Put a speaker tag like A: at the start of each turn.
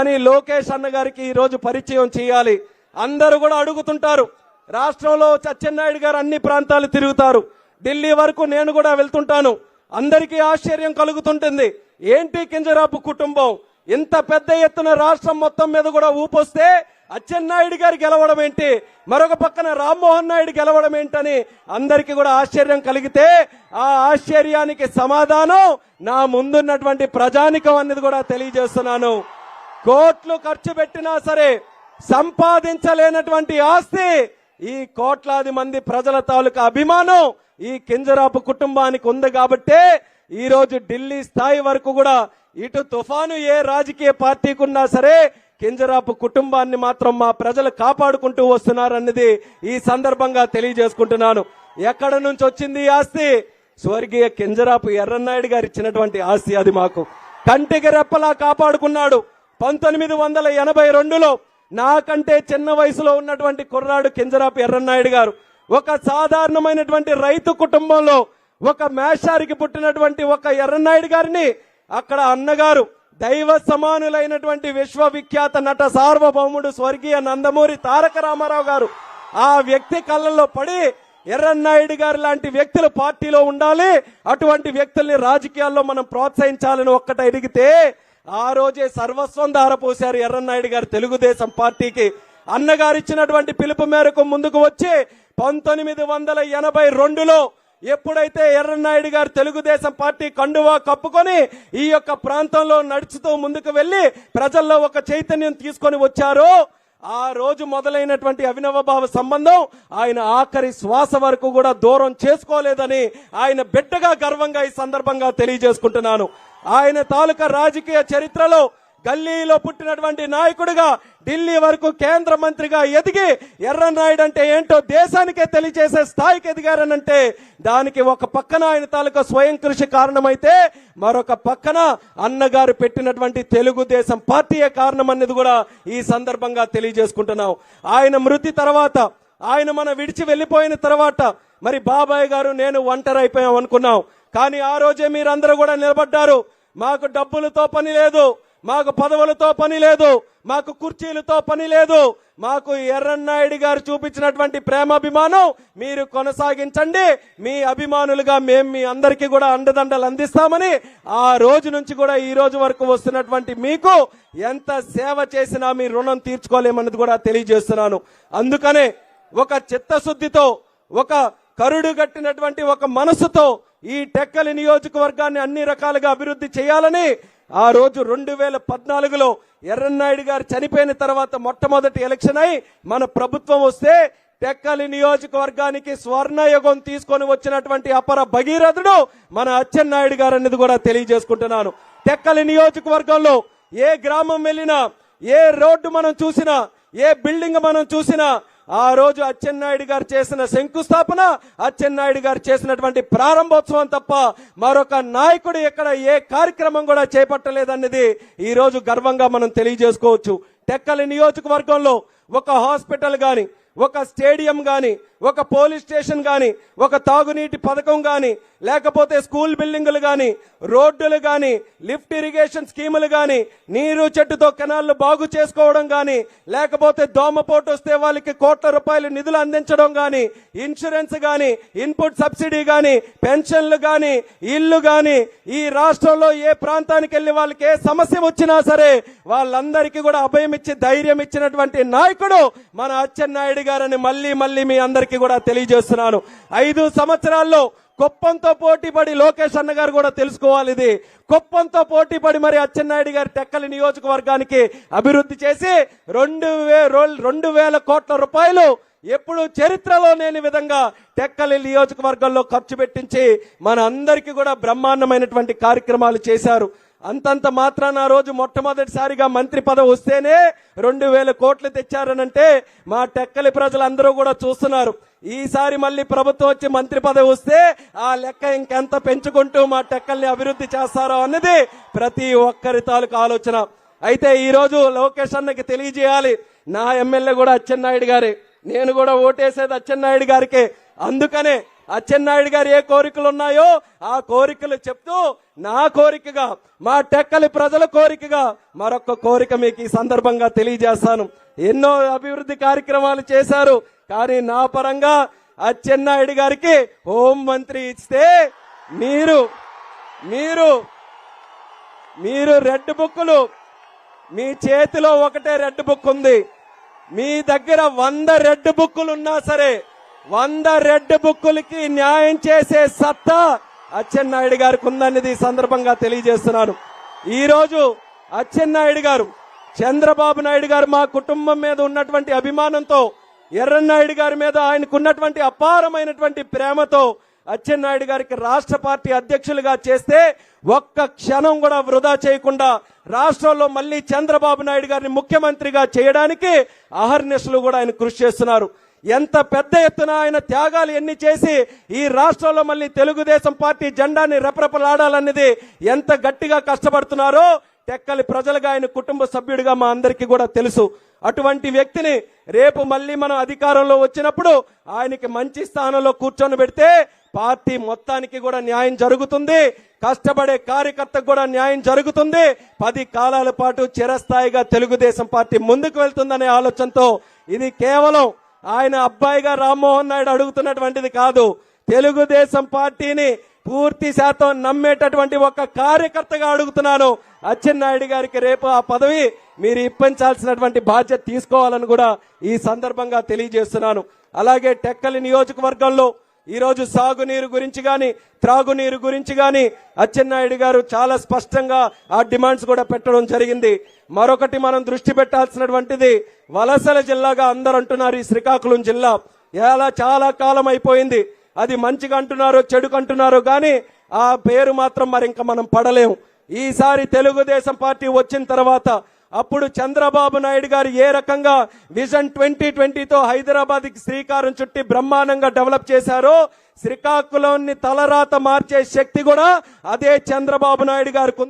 A: కానీ లోకేష్ అన్న గారికి ఈ రోజు పరిచయం చేయాలి. అందరూ కూడా అడుగుతుంటారు. రాష్ట్రంలో సత్యనాయుడు గారు అన్ని ప్రాంతాలు తిరుగుతారు. ఢిల్లీ వరకు నేను కూడా వెళ్తుంటాను. అందరికీ ఆశ్చర్యం కలుగుతుంటుంది. ఏంటి కింజరాపు కుటుంబం? ఇంత పెద్ద ఎత్తున రాష్ట్రం మొత్తం మీద కూడా ఊపొస్తే అచ్చెన్నాయుడు గారు గెలవడం ఏంటి? మరొక పక్కన రామ్మోహన్ నాయుడు గెలవడం ఏంటని అందరికీ కూడా ఆశ్చర్యం కలిగితే ఆ ఆశ్చర్యానికి సమాధానం నా ముందున్నటువంటి ప్రజానికం అనేది కూడా తెలియజేస్తున్నాను. కోట్లు ఖర్చు పెట్టినా సరే సంపాదించలేనటువంటి ఆస్తి. ఈ కోట్లాది మంది ప్రజల తాలూకా అభిమానం ఈ కింజరాపు కుటుంబానికి ఉంది కాబట్టే ఈరోజు ఢిల్లీ స్థాయి వరకు కూడా ఇటు తుఫాను ఏ రాజకీయ పార్టీకి ఉన్నా సరే కింజరాపు కుటుంబాన్ని మాత్రం మా ప్రజలు కాపాడుకుంటూ వస్తున్నారన్నది ఈ సందర్భంగా తెలియజేసుకుంటున్నాను. ఎక్కడ నుంచి వచ్చింది ఈ ఆస్తి? స్వర్గీయ కింజరాపు ఎర్రన్నాయుడు గారు ఇచ్చినటువంటి ఆస్తి అది మాకు. కంటికి రెప్పలా కాపాడుకున్నాడు. పంతొమ్మిది వందల ఎనభై రెండులో నాకంటే చిన్న వయసులో ఉన్నటువంటి కుర్రాడు కింజరాపు ఎర్రన్నాయుడు గారు ఒక సాధారణమైనటువంటి రైతు కుటుంబంలో ఒక మేషారికి పుట్టినటువంటి ఒక ఎర్రన్నాయుడు గారిని అక్కడ అన్నగారు దైవ సమానులైనటువంటి విశ్వవిఖ్యాత నట సార్వభౌముడు స్వర్గీయ నందమూరి తారక రామారావు గారు ఆ వ్యక్తి కళ్ళల్లో పడి ఎర్రన్నాయుడు గారు లాంటి వ్యక్తులు పార్టీలో ఉండాలి. అటువంటి వ్యక్తుల్ని రాజకీయాల్లో మనం ప్రోత్సహించాలని ఒక్కట ఎదిగితే ఆ రోజే సర్వస్వం ధారపోశారు ఎర్రన్నాయుడు గారు తెలుగుదేశం పార్టీకి. అన్నగారు ఇచ్చినటువంటి పిలుపు మేరకు ముందుకు వచ్చి పంతొమ్మిది వందల ఎనభై రెండులో ఎప్పుడైతే ఎర్రన్నాయుడు గారు తెలుగుదేశం పార్టీ కండువా కప్పుకొని ఈ యొక్క ప్రాంతంలో నడుచుతూ ముందుకు వెళ్ళి ప్రజల్లో ఒక చైతన్యం తీసుకొని వచ్చారో ఆ రోజు మొదలైనటువంటి అవినవభావ సంబంధం ఆయన ఆఖరి శ్వాస వరకు కూడా దూరం చేసుకోలేదని ఆయన బిడ్డగా గర్వంగా ఈ సందర్భంగా తెలియజేసుకుంటున్నాను. ఆయన తాలూకా రాజకీయ చరిత్రలో గల్లీలో పుట్టినటువంటి నాయకుడిగా ఢిల్లీ వరకు కేంద్ర మంత్రిగా ఎదిగి ఎర్రనాయుడు అంటే ఏంటో దేశానికే తెలియజేసే స్థాయికి ఎదిగారనంటే దానికి ఒక పక్కన ఆయన తాలూకా స్వయం కృషి కారణమైతే మరొక పక్కన అన్నగారు పెట్టినటువంటి తెలుగుదేశం పార్టీయే కారణం అనేది కూడా ఈ సందర్భంగా తెలియజేసుకుంటున్నాం. ఆయన మృతి తర్వాత ఆయన మన విడిచి వెళ్ళిపోయిన తర్వాత మరి బాబాయ్ గారు నేను ఒంటరి అయిపోయాం అనుకున్నాం. కానీ ఆ రోజే మీరందరూ కూడా నిలబడ్డారు. మాకు డబ్బులతో పని లేదు. మాకు పదవులతో పని లేదు. మాకు కుర్చీలతో పని లేదు. మాకు ఎర్రన్నాయుడు గారు చూపించినటువంటి ప్రేమాభిమానం మీరు కొనసాగించండి. మీ అభిమానులుగా మేము మీ అందరికీ కూడా అండదండలు అందిస్తామని ఆ రోజు నుంచి కూడా ఈ రోజు వరకు వస్తున్నటువంటి మీకు ఎంత సేవ చేసినా మీ రుణం తీర్చుకోలేమన్నది కూడా తెలియజేస్తున్నాను. అందుకనే ఒక చిత్తశుద్ధితో ఒక కరుడు గట్టినటువంటి ఒక మనసుతో ఈ టెక్కలి నియోజకవర్గాన్ని అన్ని రకాలుగా అభివృద్ధి చేయాలని ఆ రోజు రెండు వేల పద్నాలుగులో ఎర్రన్నాయుడు గారు చనిపోయిన తర్వాత మొట్టమొదటి ఎలక్షన్ అయి మన ప్రభుత్వం వస్తే టెక్కలి నియోజకవర్గానికి స్వర్ణయుగం తీసుకొని వచ్చినటువంటి అపర భగీరథుడు మన అచ్చెన్నాయుడు గారు అనేది కూడా తెలియజేసుకుంటున్నాను. టెక్కలి నియోజకవర్గంలో ఏ గ్రామం వెళ్ళినా ఏ రోడ్డు మనం చూసినా ఏ బిల్డింగ్ మనం చూసినా ఆ రోజు అచ్చెన్నాయుడు గారు చేసిన శంకుస్థాపన అచ్చెన్నాయుడు గారు చేసినటువంటి ప్రారంభోత్సవం తప్ప మరొక నాయకుడు ఎక్కడ ఏ కార్యక్రమం కూడా చేపట్టలేదన్నది ఈ రోజు గర్వంగా మనం తెలియజేసుకోవచ్చు. టెక్కలి నియోజకవర్గంలో ఒక హాస్పిటల్ గాని ఒక స్టేడియం గాని ఒక పోలీస్ స్టేషన్ గాని ఒక తాగునీటి పథకం గాని లేకపోతే స్కూల్ బిల్డింగులు కానీ రోడ్డులు కానీ లిఫ్ట్ ఇరిగేషన్ స్కీములు కానీ నీరు చెట్టుతో కెనాల్లు బాగు చేసుకోవడం కానీ లేకపోతే దోమపోటు వస్తే వాళ్ళకి కోట్ల రూపాయలు నిధులు అందించడం కానీ ఇన్సూరెన్స్ కానీ ఇన్పుట్ సబ్సిడీ కానీ పెన్షన్లు కానీ ఇల్లు కానీ ఈ రాష్ట్రంలో ఏ ప్రాంతానికి వెళ్ళి వాళ్ళకి ఏ సమస్య వచ్చినా సరే వాళ్ళందరికీ కూడా అభయం ఇచ్చి ధైర్యం ఇచ్చినటువంటి నాయకుడు మన అచ్చెన్నాయుడు గారని మళ్ళీ మళ్ళీ మీ అందరికీ కూడా తెలియజేస్తున్నాను. ఐదు సంవత్సరాల్లో కుప్పంతో పోటీపడి లోకేష్ అన్న గారు కూడా తెలుసుకోవాలి ఇది. కుప్పంతో పోటీపడి మరి అచ్చెన్నాయుడు గారి టెక్కలి నియోజకవర్గానికి అభివృద్ధి చేసి రెండు వే రెండు వేల కోట్ల రూపాయలు ఎప్పుడు చరిత్రలో లేని విధంగా టెక్కలి నియోజకవర్గంలో ఖర్చు పెట్టించి మన అందరికీ కూడా బ్రహ్మాండమైనటువంటి కార్యక్రమాలు చేశారు. అంతంత మాత్రాన ఆ రోజు మొట్టమొదటిసారిగా మంత్రి పదవి వస్తేనే రెండు వేల కోట్లు తెచ్చారనంటే మా టెక్కలి ప్రజలందరూ కూడా చూస్తున్నారు. ఈసారి మళ్ళీ ప్రభుత్వం వచ్చి మంత్రి పదవి వస్తే ఆ లెక్క ఇంకెంత పెంచుకుంటూ మా టెక్కల్ని అభివృద్ధి చేస్తారో అన్నది ప్రతి ఒక్కరి తాలూకు ఆలోచన. అయితే ఈరోజు లోకేష్ అన్నకి తెలియజేయాలి. నా ఎమ్మెల్యే కూడా అచ్చెన్నాయుడు గారే. నేను కూడా ఓటేసేది అచ్చెన్నాయుడు గారికే. అందుకనే అచ్చెన్నాయుడు గారు ఏ కోరికలు ఉన్నాయో ఆ కోరికలు చెప్తూ నా కోరికగా మా టెక్కలి ప్రజల కోరికగా మరొక కోరిక మీకు ఈ సందర్భంగా తెలియజేస్తాను. ఎన్నో అభివృద్ధి కార్యక్రమాలు చేశారు. కానీ నా పరంగా అచ్చెన్నాయుడు గారికి హోం మంత్రి ఇస్తే మీరు మీరు మీరు రెడ్ బుక్కులు మీ చేతిలో ఒకటే రెడ్ బుక్ ఉంది. మీ దగ్గర వంద రెడ్ బుక్కులు ఉన్నా సరే వంద రెడ్ బుక్కులకి న్యాయం చేసే సత్తా అచ్చెన్నాయుడు గారికి ఉందనేది సందర్భంగా తెలియజేస్తున్నాను. ఈరోజు అచ్చెన్నాయుడు గారు చంద్రబాబు నాయుడు గారు మా కుటుంబం మీద ఉన్నటువంటి అభిమానంతో ఎర్రన్నాయుడు గారి మీద ఆయనకున్నటువంటి అపారమైనటువంటి ప్రేమతో అచ్చెన్నాయుడు గారికి రాష్ట్ర పార్టీ అధ్యక్షులుగా చేస్తే ఒక్క క్షణం కూడా వృధా చేయకుండా రాష్ట్రంలో మళ్ళీ చంద్రబాబు నాయుడు గారిని ముఖ్యమంత్రిగా చేయడానికి అహర్నిశలు కూడా ఆయన కృషి చేస్తున్నారు. ఎంత పెద్ద ఎత్తున ఆయన త్యాగాలు ఎన్ని చేసి ఈ రాష్ట్రంలో మళ్ళీ తెలుగుదేశం పార్టీ జెండాని రెపరెపలాడాలన్నది ఎంత గట్టిగా కష్టపడుతున్నారో టెక్కలి ప్రజలుగా ఆయన కుటుంబ సభ్యుడిగా మా అందరికీ కూడా తెలుసు. అటువంటి వ్యక్తిని రేపు మళ్ళీ మనం అధికారంలో వచ్చినప్పుడు ఆయనకి మంచి స్థానంలో కూర్చొని పెడితే పార్టీ మొత్తానికి కూడా న్యాయం జరుగుతుంది. కష్టపడే కార్యకర్తకు కూడా న్యాయం జరుగుతుంది. పది కాలాల పాటు చిరస్థాయిగా తెలుగుదేశం పార్టీ ముందుకు వెళ్తుందనే ఆలోచనతో ఇది కేవలం ఆయన అబ్బాయిగా రామ్మోహన్ నాయుడు అడుగుతున్నటువంటిది కాదు. తెలుగుదేశం పార్టీని పూర్తి శాతం నమ్మేటటువంటి ఒక కార్యకర్తగా అడుగుతున్నాను. అచ్చెన్నాయుడు గారికి రేపు ఆ పదవి మీరు ఇప్పించాల్సినటువంటి బాధ్యత తీసుకోవాలని కూడా ఈ సందర్భంగా తెలియజేస్తున్నాను. అలాగే టెక్కలి నియోజకవర్గంలో ఈరోజు సాగునీరు గురించి కానీ త్రాగునీరు గురించి కానీ అచ్చెన్నాయుడు గారు చాలా స్పష్టంగా ఆ డిమాండ్స్ కూడా పెట్టడం జరిగింది. మరొకటి మనం దృష్టి పెట్టాల్సినటువంటిది వలసల జిల్లాగా అందరూ అంటున్నారు ఈ శ్రీకాకుళం జిల్లా. ఎలా చాలా కాలం అయిపోయింది. అది మంచిగా అంటున్నారో చెడుకు అంటున్నారో కానీ ఆ పేరు మాత్రం మరి ఇంకా మనం పడలేం. ఈసారి తెలుగుదేశం పార్టీ వచ్చిన తర్వాత అప్పుడు చంద్రబాబు నాయుడు గారు ఏ రకంగా విజన్ ట్వంటీ ట్వంటీతో హైదరాబాద్కి శ్రీకారం చుట్టి బ్రహ్మాండంగా డెవలప్ చేశారో శ్రీకాకుళంని తలరాత మార్చే శక్తి కూడా అదే చంద్రబాబు నాయుడు గారికి